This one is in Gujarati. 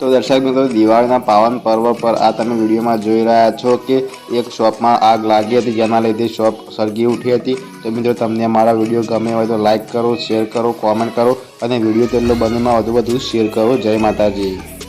તો દર્શક મિત્રો દિવાળીના પાવન પર્વ પર આ તમે વિડીયોમાં જોઈ રહ્યા છો કે એક શોપમાં આગ લાગી હતી, જેના લીધે શોપ સળગી ઉઠી હતી. તો મિત્રો, તમને મારા વીડિયો ગમે હોય તો લાઇક કરો શેર કરો કોમેન્ટ કરો અને વીડિયો તેટલો બંનેમાં વધુ વધુ શેર કરો. જય માતાજી.